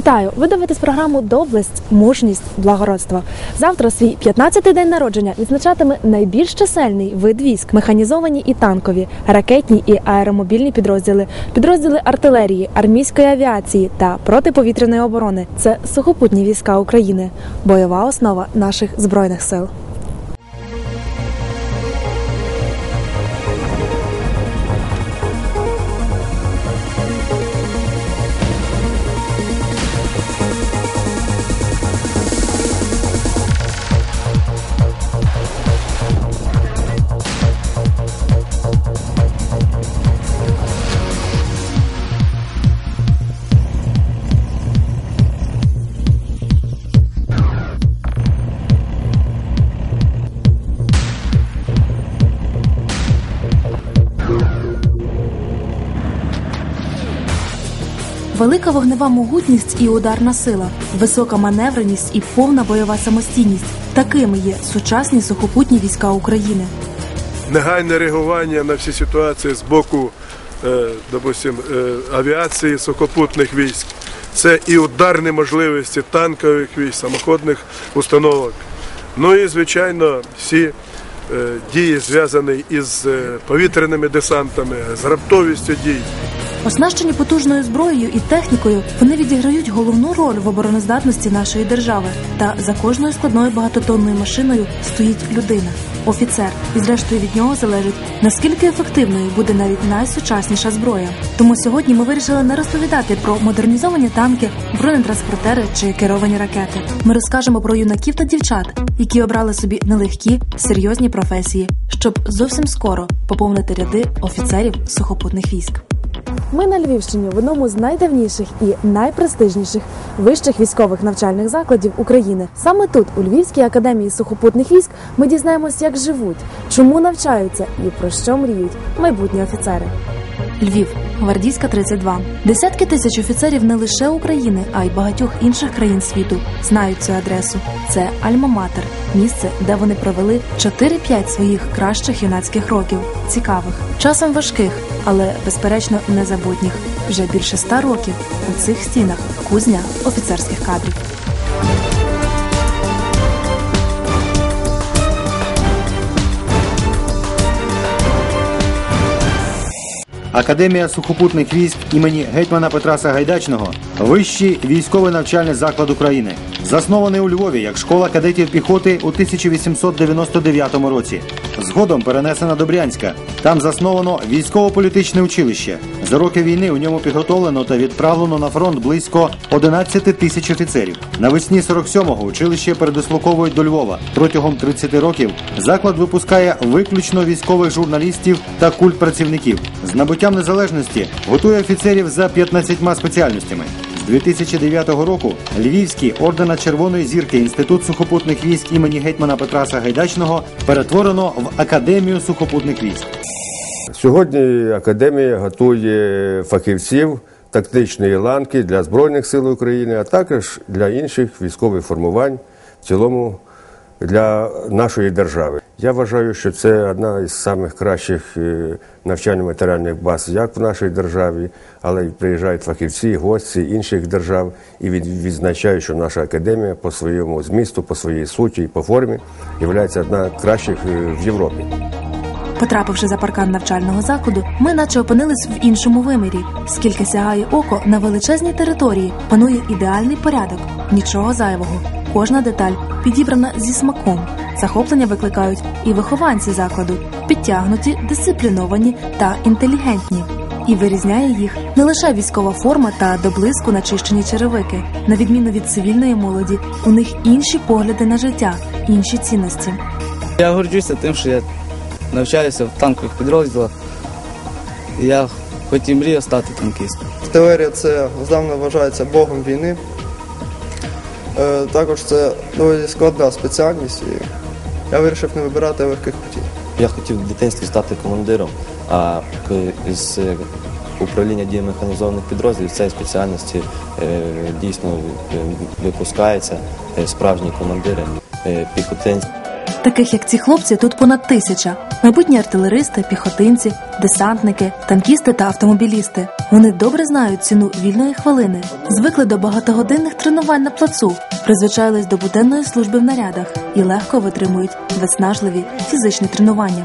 Вітаю! Ви дивитесь програму Доблесть, мужність, благородство. Завтра свій 15-й день народження відзначатиме найбільш чисельний вид військ, механізовані і танкові, ракетні і аеромобільні підрозділи, підрозділи артилерії, армійської авіації та протиповітряної оборони. Це сухопутні війська України, бойова основа наших збройних сил. Велика вогнева могутність і ударна сила, висока маневреність і повна бойова самостійність. Такими є сучасні сухопутні війська України. негайне реагування на всі ситуації з боку, е, допустим, е, авіації сухопутних військ. Це і ударні можливості танкових військ, самоходних установок. Ну і, звичайно, всі е, дії зв'язані із повітряними десантами, з раптовістю дій. Оснащені потужною зброєю і технікою, вони відіграють головну роль в обороноздатності нашої держави. Та за кожною складною багатотонною машиною стоїть людина, офіцер, і зрештою від нього залежить наскільки ефективною буде навіть найсучасніша зброя. Тому сьогодні ми вирішили не розповідати про модернізовані танки, бронетранспортери чи керовані ракети. Ми розкажемо про юнаків та дівчат, які обрали собі нелегкі серйозні професії, щоб зовсім скоро поповнити ряди офіцерів сухопутних військ. Ми на Львівщині в одному з найдавніших і найпрестижніших вищих військових навчальних закладів України. Саме тут, у Львівській академії сухопутних військ, ми дізнаємось, як живуть, чому навчаються і про що мріють майбутні офіцери. Львів, гвардійська 32. Десятки тисяч офіцерів не лише України, а й багатьох інших країн світу знають цю адресу. Це Альма-Матер, місце, де вони провели 4-5 своїх кращих юнацьких років, цікавих, часом важких, але безперечно незабутніх. Вже більше ста років у цих стінах кузня офіцерських кадрів. Академія сухопутних військ імені гетьмана Петра Сагайдачного вищий військовий навчальний заклад України, заснований у Львові як школа кадетів піхоти у 1899 році. Згодом перенесена до Брянська. Там засновано військово-політичне училище. За роки війни у ньому підготовлено та відправлено на фронт близько 11 тисяч офіцерів. Навесні 47-го училище передислоковують до Львова. Протягом 30 років заклад випускає виключно військових журналістів та культпрацівників. З набуттям незалежності готує офіцерів за 15 спеціальностями. З 2009 року Львівський ордена Червоної зірки Інститут сухопутних військ імені гетьмана Петра Сагайдачного перетворено в Академію сухопутних військ. Сьогодні академія готує фахівців тактичної ланки для Збройних сил України, а також для інших військових формувань в цілому для нашої держави. Я вважаю, що це одна із самих кращих е, навчально-матеріальних баз як в нашій державі, але й приїжджають фахівці, гості інших держав і від- відзначають, що наша академія по своєму змісту, по своїй суті і по формі є одна з кращих е, в Європі. Потрапивши за паркан навчального закладу, ми наче опинились в іншому вимірі. Скільки сягає око на величезній території, панує ідеальний порядок, нічого зайвого. Кожна деталь підібрана зі смаком. Захоплення викликають і вихованці закладу, підтягнуті, дисципліновані та інтелігентні. І вирізняє їх не лише військова форма та до блиску начищені черевики. На відміну від цивільної молоді, у них інші погляди на життя, інші цінності. Я горджуся тим, що я навчаюся в танкових підрозділах. Я хоч і мрію стати танкістом. Артилерія це здавна вважається богом війни. Е, Також це доволі складна спеціальність, я вирішив не вибирати легких путів. Я хотів в дитинстві стати командиром, а з е, управління дії механізованих підрозділів цієї спеціальності е, дійсно е, випускаються справжні командири, піхотинці. Таких як ці хлопці тут понад тисяча. Майбутні артилеристи, піхотинці, десантники, танкісти та автомобілісти. Вони добре знають ціну вільної хвилини, звикли до багатогодинних тренувань на плацу, призвичайлись до буденної служби в нарядах і легко витримують виснажливі фізичні тренування.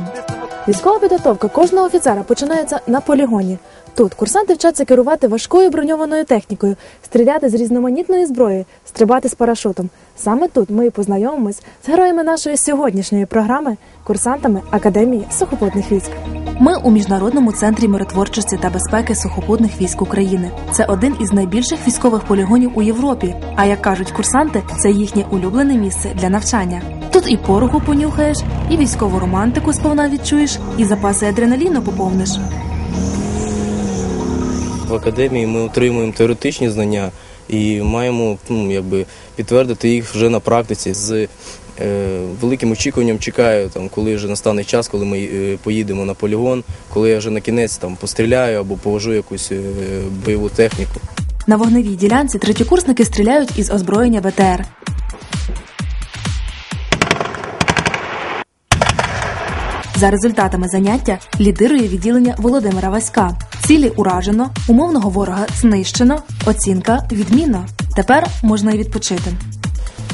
Військова підготовка кожного офіцера починається на полігоні. Тут курсанти вчаться керувати важкою броньованою технікою, стріляти з різноманітної зброї, стрибати з парашутом. Саме тут ми і познайомимось з героями нашої сьогоднішньої програми, курсантами Академії сухопутних військ. Ми у міжнародному центрі миротворчості та безпеки сухопутних військ України. Це один із найбільших військових полігонів у Європі. А як кажуть курсанти, це їхнє улюблене місце для навчання. Тут і пороху понюхаєш, і військову романтику сповна відчуєш, і запаси адреналіну поповниш. В академії ми отримуємо теоретичні знання і маємо ну, якби, підтвердити їх вже на практиці. З е, великим очікуванням чекаю, там, коли вже настане час, коли ми е, поїдемо на полігон, коли я вже на кінець там, постріляю або повожу якусь е, бойову техніку. На вогневій ділянці третєкурсники стріляють із озброєння БТР. За результатами заняття лідирує відділення Володимира Васька. Цілі уражено, умовного ворога знищено, оцінка відмінно. Тепер можна і відпочити.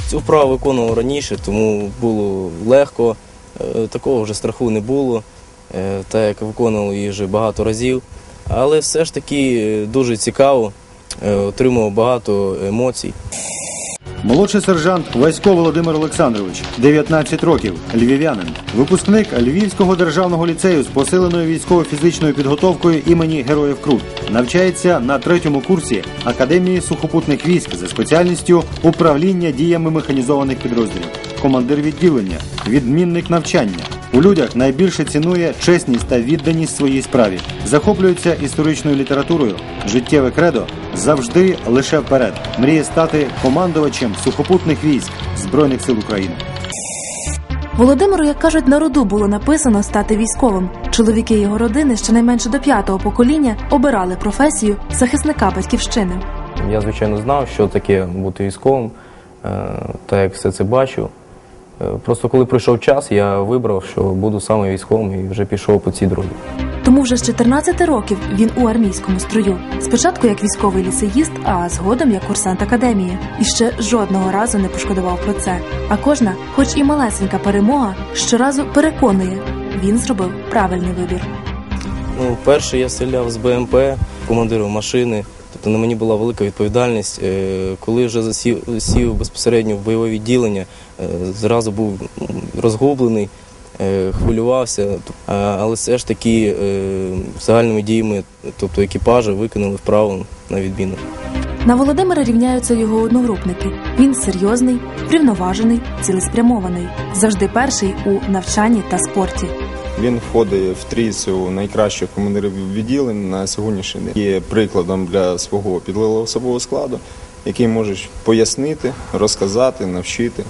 Цю вправу виконував раніше, тому було легко, е, такого вже страху не було, е, так як виконував її вже багато разів. Але все ж таки е, дуже цікаво, отримував багато емоцій. Молодший сержант Васько Володимир Олександрович, 19 років, львів'янин, випускник Львівського державного ліцею з посиленою військово-фізичною підготовкою імені Героїв Крут. Навчається на третьому курсі Академії сухопутних військ за спеціальністю управління діями механізованих підрозділів, командир відділення, відмінник навчання. У людях найбільше цінує чесність та відданість своїй справі, захоплюється історичною літературою, життєве кредо завжди лише вперед. Мріє стати командувачем сухопутних військ Збройних сил України. Володимиру, як кажуть, на роду було написано стати військовим. Чоловіки його родини щонайменше до п'ятого покоління обирали професію захисника батьківщини. Я, звичайно, знав, що таке бути військовим, е, так як все це бачив. Е, Просто коли прийшов час, я вибрав, що буду саме військовим і вже пішов по цій дорозі. Тому вже з 14 років він у армійському строю. Спочатку як військовий ліцеїст, а згодом як курсант академії. І ще жодного разу не пошкодував про це. А кожна, хоч і малесенька перемога, щоразу переконує, він зробив правильний вибір. Ну, перше я стріляв з БМП, командиром машини. Тобто на мені була велика відповідальність. Е, Коли вже засів сів безпосередньо в бойове відділення, е, зразу був розгублений, е, хвилювався. Але все ж таки загальними діями, тобто екіпажа, виконали вправу на відміну. На Володимира рівняються його одногрупники. Він серйозний, врівноважений, цілеспрямований, завжди перший у навчанні та спорті. Він входить в трійцю найкращих командирів відділень на сьогоднішній день. Є прикладом для свого підлеглого особового складу, який можеш пояснити, розказати, навчити.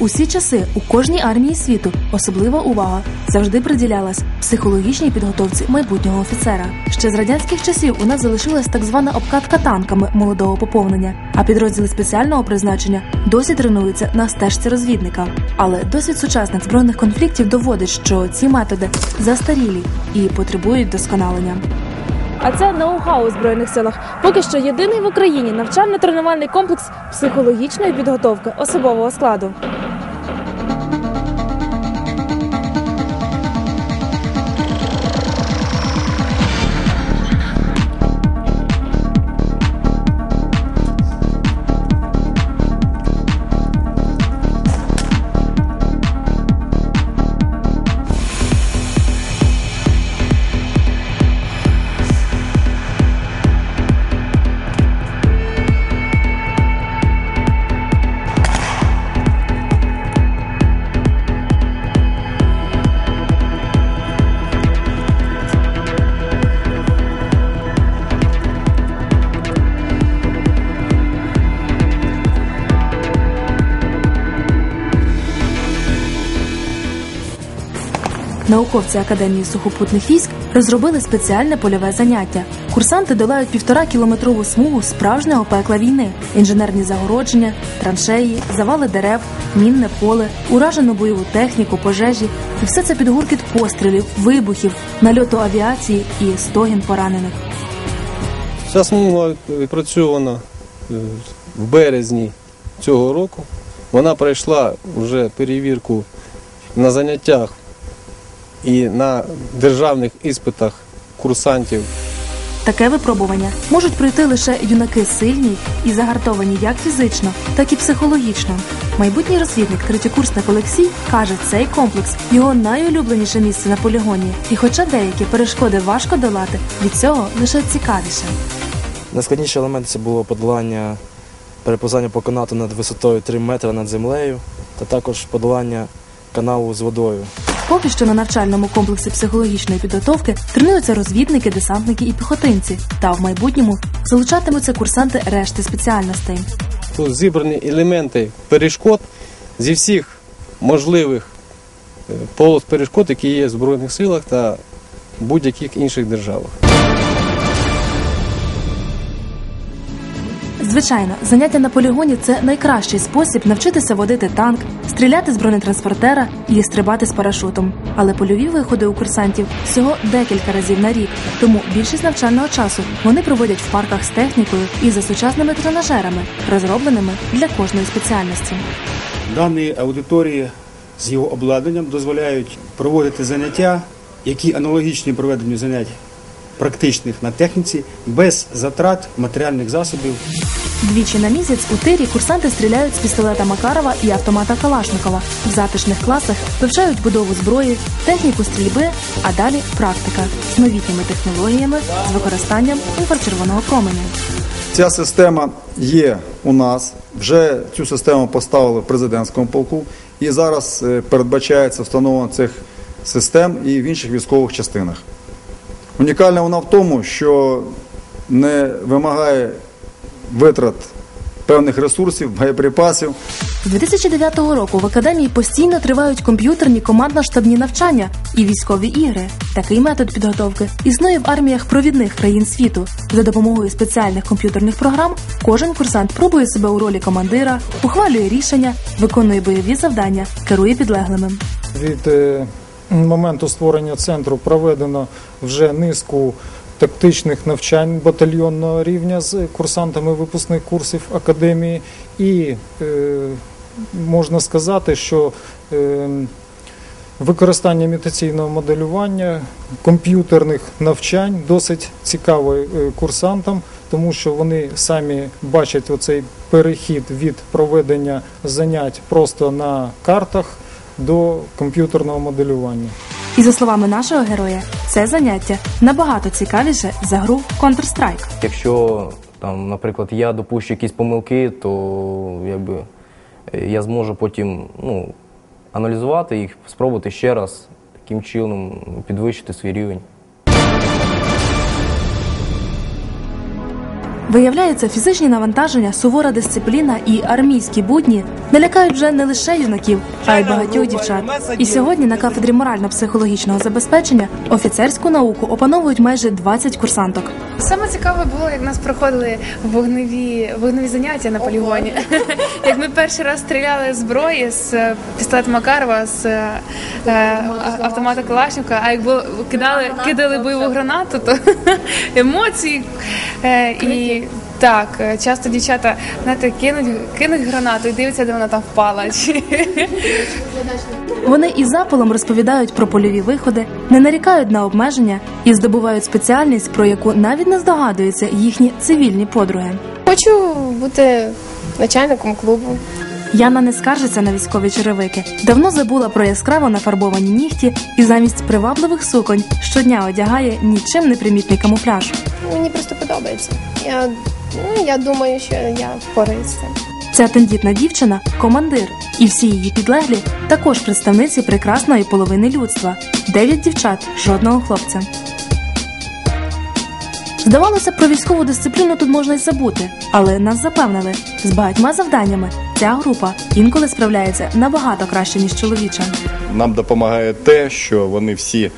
Усі часи у кожній армії світу особлива увага завжди приділялась психологічній підготовці майбутнього офіцера. Ще з радянських часів у нас залишилась так звана обкатка танками молодого поповнення, а підрозділи спеціального призначення досі тренуються на стежці розвідника. Але досвід сучасних збройних конфліктів доводить, що ці методи застарілі і потребують досконалення. А це ноу-хау у збройних силах. Поки що єдиний в Україні навчально-тренувальний комплекс психологічної підготовки особового складу. Науковці Академії сухопутних військ розробили спеціальне польове заняття. Курсанти долають півтора кілометрову смугу справжнього пекла війни, інженерні загородження, траншеї, завали дерев, мінне поле, уражену бойову техніку, пожежі, і все це під гуркіт пострілів, вибухів, нальоту авіації і стогін поранених. Ця смуга відпрацьована е, в березні цього року. Вона пройшла вже перевірку на заняттях і на державних іспитах курсантів. Таке випробування можуть пройти лише юнаки сильні і загартовані як фізично, так і психологічно. Майбутній розвідник, третєкурсник Олексій, каже, цей комплекс його найулюбленіше місце на полігоні. І хоча деякі перешкоди важко долати, від цього лише цікавіше. Найскладніший елемент це було подолання переповзання по канату над висотою 3 метри над землею, та також подолання каналу з водою. Поки що на навчальному комплексі психологічної підготовки тренуються розвідники, десантники і піхотинці. Та в майбутньому залучатимуться курсанти решти спеціальностей. Тут зібрані елементи перешкод зі всіх можливих е, полос перешкод, які є в Збройних силах та будь-яких інших державах. Звичайно, заняття на полігоні це найкращий спосіб навчитися водити танк, стріляти з бронетранспортера і стрибати з парашутом. Але польові виходи у курсантів всього декілька разів на рік. Тому більшість навчального часу вони проводять в парках з технікою і за сучасними тренажерами, розробленими для кожної спеціальності. Дані аудиторії з його обладнанням дозволяють проводити заняття, які аналогічні проведенню занять практичних на техніці без затрат матеріальних засобів. Двічі на місяць у тирі курсанти стріляють з пістолета Макарова і автомата Калашникова. В затишних класах вивчають будову зброї, техніку стрільби, а далі практика з новітніми технологіями з використанням інфрачервоного променя. Ця система є у нас. Вже цю систему поставили в президентському полку, і зараз е, передбачається встановлення цих систем і в інших військових частинах. Унікальна вона в тому, що не вимагає витрат певних ресурсів, боєприпасів. З 2009 року в академії постійно тривають комп'ютерні командно-штабні навчання і військові ігри. Такий метод підготовки існує в арміях провідних країн світу. За допомогою спеціальних комп'ютерних програм кожен курсант пробує себе у ролі командира, ухвалює рішення, виконує бойові завдання, керує підлеглими. Від е, моменту створення центру проведено вже низку тактичних навчань батальйонного рівня з курсантами випускних курсів академії, і е, можна сказати, що е, використання імітаційного моделювання, комп'ютерних навчань досить цікаво е, курсантам, тому що вони самі бачать оцей перехід від проведення занять просто на картах до комп'ютерного моделювання. І за словами нашого героя, це заняття набагато цікавіше за гру Counter-Strike. Якщо там, наприклад, я допущу якісь помилки, то якби я зможу потім ну, аналізувати їх, спробувати ще раз таким чином підвищити свій рівень. Виявляється, фізичні навантаження, сувора дисципліна і армійські будні налякають вже не лише юнаків, а й багатьох дівчат. І сьогодні на кафедрі морально-психологічного забезпечення офіцерську науку опановують майже 20 курсанток. Саме цікаве було, як нас проходили вогневі вогневі заняття на полігоні. Як ми перший раз стріляли зброї з е, пістолета Макарова, з е, е, автомата Калашника, а як було кидали, кидали бойову гранату, то емоції е, і. Так, е, часто дівчата знаєте, кинуть, кинуть гранату і дивляться, де вона там впала. Вони із запалом розповідають про польові виходи, не нарікають на обмеження і здобувають спеціальність, про яку навіть не здогадуються їхні цивільні подруги. Хочу бути начальником клубу. Яна не скаржиться на військові черевики. Давно забула про яскраво нафарбовані нігті і замість привабливих суконь щодня одягає нічим не примітний камуфляж. Мені просто подобається. Я, ну, я думаю, що я цим. Ця тендітна дівчина командир, і всі її підлеглі також представниці прекрасної половини людства. Дев'ять дівчат, жодного хлопця. Здавалося, про військову дисципліну тут можна й забути, але нас запевнили з багатьма завданнями ця група інколи справляється набагато краще ніж чоловіча. Нам допомагає те, що вони всі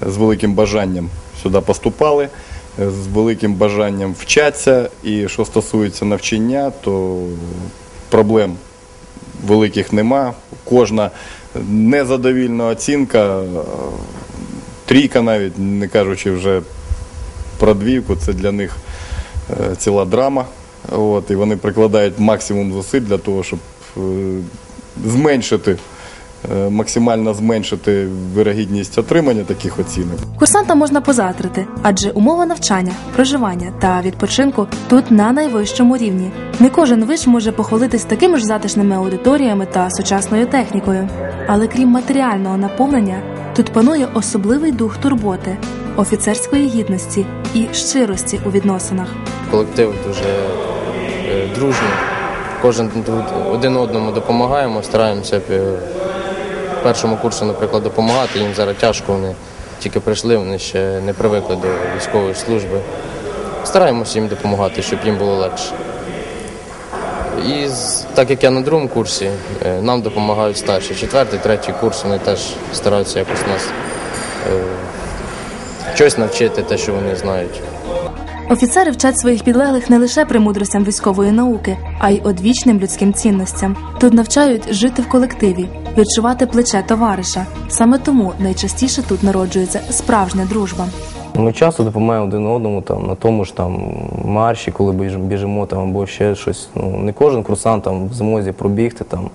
з великим бажанням сюди поступали, з великим бажанням вчаться. І що стосується навчання, то проблем великих нема. Кожна незадовільна оцінка, трійка навіть, не кажучи вже про двійку, це для них е, ціла драма. От, і вони прикладають максимум зусиль для того, щоб е, зменшити, максимально зменшити вирогідність отримання таких оцінок. Курсантам можна позатрити, адже умови навчання, проживання та відпочинку тут на найвищому рівні. Не кожен виш може похвалитись такими ж затишними аудиторіями та сучасною технікою. Але крім матеріального наповнення, тут панує особливий дух турботи, офіцерської гідності і щирості у відносинах. Колектив дуже е, дружній. Кожен тут один одному допомагаємо, стараємося е, першому курсі, наприклад, допомагати. Їм зараз тяжко, вони тільки прийшли, вони ще не привикли до військової служби. Стараємося їм допомагати, щоб їм було легше. І так як я на другому курсі, е, нам допомагають старші. Четвертий, третій курс вони теж стараються якось нас е, щось навчити, те, що вони знають. Офіцери вчать своїх підлеглих не лише премудростям військової науки, а й одвічним людським цінностям. Тут навчають жити в колективі, відчувати плече товариша. Саме тому найчастіше тут народжується справжня дружба. Ми часто допомагаємо один одному там на тому ж там марші, коли біжимо там або ще щось. Ну не кожен курсант там в змозі пробігти там,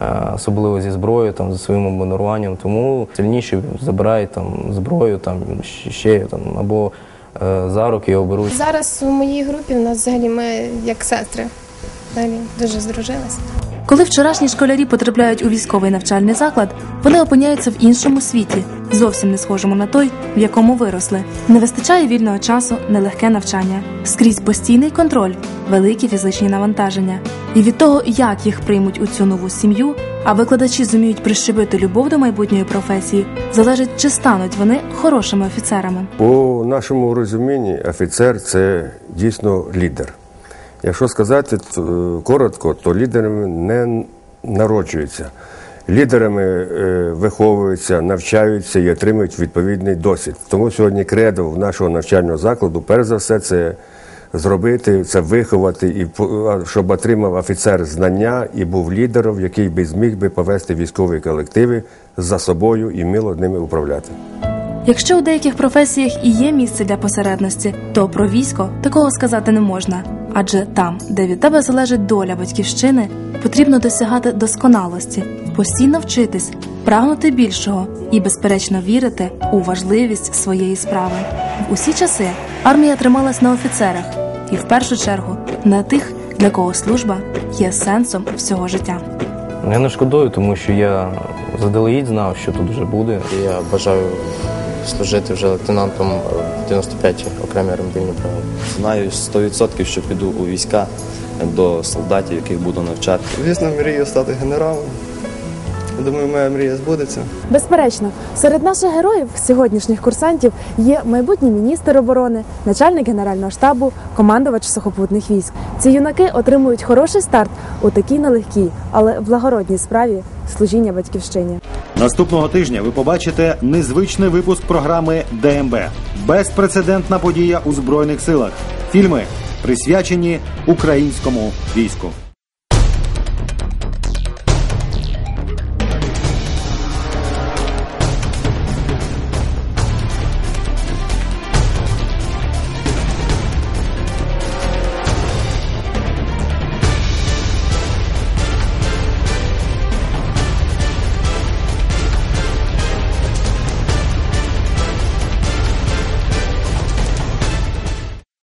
е, особливо зі зброєю, там зі своїм обмунуруванням. Тому сильніші забирають там зброю, там ще там або за руки його беруть. Зараз у моїй групі у нас взагалі ми як сестри. Взагалі дуже здружилися. Коли вчорашні школярі потрапляють у військовий навчальний заклад, вони опиняються в іншому світі, зовсім не схожому на той, в якому виросли. Не вистачає вільного часу, нелегке навчання, скрізь постійний контроль, великі фізичні навантаження. І від того, як їх приймуть у цю нову сім'ю, а викладачі зуміють прищепити любов до майбутньої професії, залежить, чи стануть вони хорошими офіцерами. У нашому розумінні офіцер це дійсно лідер. Якщо сказати е, коротко, то лідерами не народжуються. Лідерами е, виховуються, навчаються і отримують відповідний досвід. Тому сьогодні кредо в нашого навчального закладу, перш за все, це зробити, це виховати, і щоб отримав офіцер знання і був лідером, який би зміг би повести військові колективи за собою і вміло ними управляти. Якщо у деяких професіях і є місце для посередності, то про військо такого сказати не можна. Адже там, де від тебе залежить доля батьківщини, потрібно досягати досконалості, постійно вчитись, прагнути більшого і, безперечно, вірити у важливість своєї справи. В усі часи армія трималась на офіцерах і, в першу чергу, на тих, для кого служба є сенсом всього життя. Я не шкодую, тому що я заделегідь знав, що тут вже буде. Я бажаю служити вже лейтенантом в 95-й окремій аеромобільній бригаді. Знаю 100%, що піду у війська до солдатів, яких буду навчати. Звісно, мрію стати генералом. Думаю, моя мрія збудеться. Безперечно, серед наших героїв, сьогоднішніх курсантів, є майбутній міністр оборони, начальник генерального штабу, командувач сухопутних військ. Ці юнаки отримують хороший старт у такій нелегкій, але благородній справі служіння батьківщині. Наступного тижня ви побачите незвичний випуск програми ДМБ. Безпрецедентна подія у збройних силах. Фільми присвячені українському війську.